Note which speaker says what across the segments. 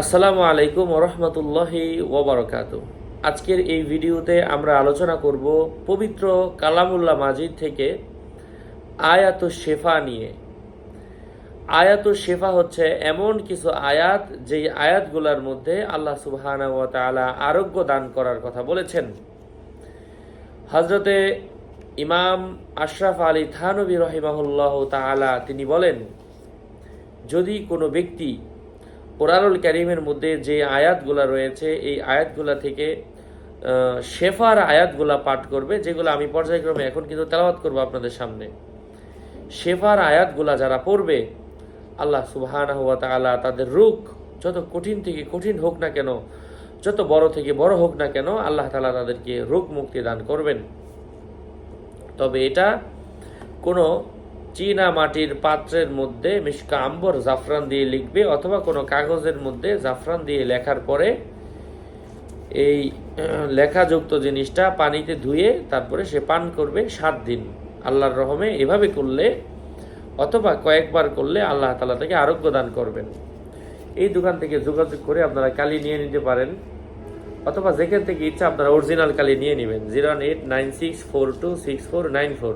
Speaker 1: আসসালামু আলাইকুম ওরহমতুল্লাহি ওবরকাত আজকের এই ভিডিওতে আমরা আলোচনা করব পবিত্র কালামুল্লাহ মাজিদ থেকে আয়াত শেফা নিয়ে। আয়াত শেফা হচ্ছে এমন কিছু আয়াত যেই আয়াতগুলোর মধ্যে আল্লাহ সুবহানা তাআলা আরোগ্য দান করার কথা বলেছেন। হজরতে ইমাম আশরাফ আলী থানবী রহিমাহুল্লাহ তাআলা তিনি বলেন, যদি কোনো ব্যক্তি কোরআনুল কারিমের মধ্যে যে আয়াতগুলা রয়েছে, এই আয়াতগুলা থেকে শেফার আয়াতগুলা পাঠ করবে, যেগুলো আমি পর্যায়ক্রমে এখন কিন্তু তেলাওয়াত করব আপনাদের সামনে। শেফার আয়াতগুলা যারা পড়বে, আল্লাহ সুবহানাহু ওয়া তাআলা তাদের রুখ যত কঠিন থেকে কঠিন হোক না কেন, যত বড় থেকে বড় হোক না কেন, আল্লাহ তালা তাদেরকে রোগ মুক্তি দান করবেন। তবে এটা কোনো চীনা মাটির পাত্রের মধ্যে মিশকা আম্বর জাফরান দিয়ে লিখবে অথবা কোনো কাগজের মধ্যে জাফরান দিয়ে লেখার পরে এই লেখাযুক্ত জিনিসটা পানিতে ধুয়ে তারপরে সে পান করবে সাত দিন। আল্লাহর রহমে এভাবে করলে অথবা কয়েকবার করলে আল্লাহ তালা তাকে আরোগ্য দান করবেন। এই দোকান থেকে যোগাযোগ করে আপনারা কালি নিয়ে নিতে পারেন অথবা যেখান থেকে ইচ্ছা আপনারা অরিজিনাল কালি নিয়ে নেবেন। Zero eight nine six four two six four nine four.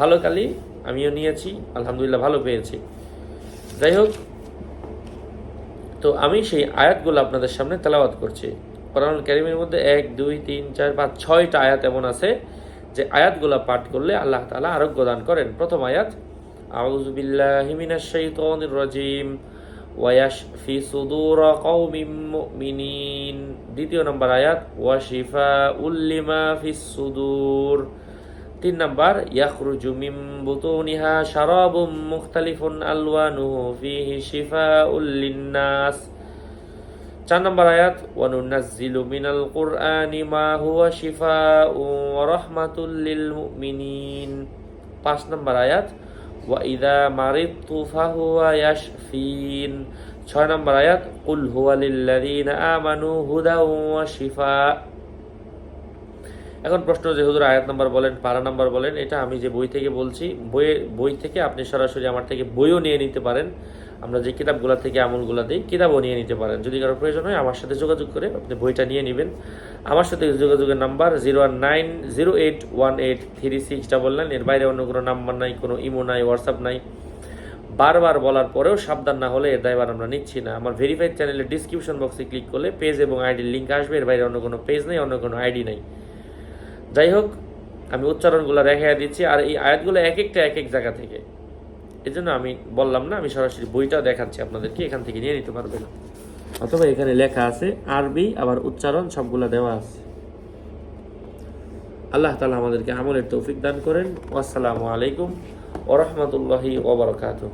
Speaker 1: ভালো কালি, আমিও নিয়েছি, আলহামদুলিল্লাহ ভালো পেয়েছি। যাই হোক তো আমি সেই আয়াতগুলো আপনাদের সামনে তেলাওয়াত করছি। কোরআন কারিমের মধ্যে এক, দুই, তিন, চার, পাঁচ, ছয়টা আয়াত এমন আছে যে আয়াতগুলো পাঠ করলে আল্লাহ তালা আরোগ্য দান করেন। প্রথম আয়াত রাজিম ওয়ায়াশফি সুদুর কওমিম মুমিনিন। দ্বিতীয় নম্বর আয়াত ওয়াশিফা উল্লিমা লিমা ফিস সুদুর। তিন নাম্বার, ইয়াখরুজু মিন বুতুনিহা শারাবুম মুখতালিফুন আলওয়ানুহু ফিহি শিফাউল লিন্নাস। চার নম্বর আয়াত, ওয়ানুনাজ্জিলু মিনাল কুরআনি মা হুয়া শিফাউ ওয়া রাহমাতুল লিল মুমিনিন। পাঁচ নম্বর আয়াত ওয়া ইযা মারিদতু ফাহুয়া ইয়াশফিন। ছয় নম্বর আয়াত, কুল হুয়া লিল্লাযিনা আমানু হুদা ওয়া শিফা। এখন প্রশ্ন যে হুজুর আয়াত নাম্বার বলেন, পারা নাম্বার বলেন, এটা আমি যে বই থেকে বলছি, বইয়ে, বই থেকে আপনি সরাসরি আমার থেকে বইও নিয়ে নিতে পারেন। আমরা যে কিতাবগুলা থেকে আমলগুলা দিই, কিতাবও নিয়ে নিতে পারেন। যদি কারও প্রয়োজন হয়, আমার সাথে যোগাযোগ করে আপনি বইটা নিয়ে নেবেন। আমার সাথে যোগাযোগের number zero one nine zero eight one eight three six double nine. এর বাইরে অন্য কোনো নাম্বার নাই, কোনো ইমো নাই, হোয়াটসঅ্যাপ নাই। বারবার বলার পরেও সাবধান না হলে এর দায়বার আমরা নিচ্ছি না। আমার ভেরিফাইড চ্যানেলের ডিসক্রিপশন বক্সে ক্লিক করলে পেজ এবং আইডির লিঙ্ক আসবে। এর বাইরে অন্য কোনো পেজ নেই, অন্য কোনো আইডি নাই। যাই হোক আমি উচ্চারণগুলো দেখা দিচ্ছি, আর এই আয়াতগুলো এক একটা এক এক জায়গা থেকে। এই জন্য আমি বললাম না, আমি সরাসরি বইটা দেখাচ্ছি আপনাদেরকে, এখান থেকে নিয়ে নিতে পারবেন। অথবা এখানে লেখা আছে, আরবি, আবার উচ্চারণ সবগুলো দেওয়া আছে। আল্লাহ তালা আমাদেরকে আমলের তৌফিক দান করেন। আসসালামু আলাইকুম ওরহমতুল্লাহি ওবরকাতুহ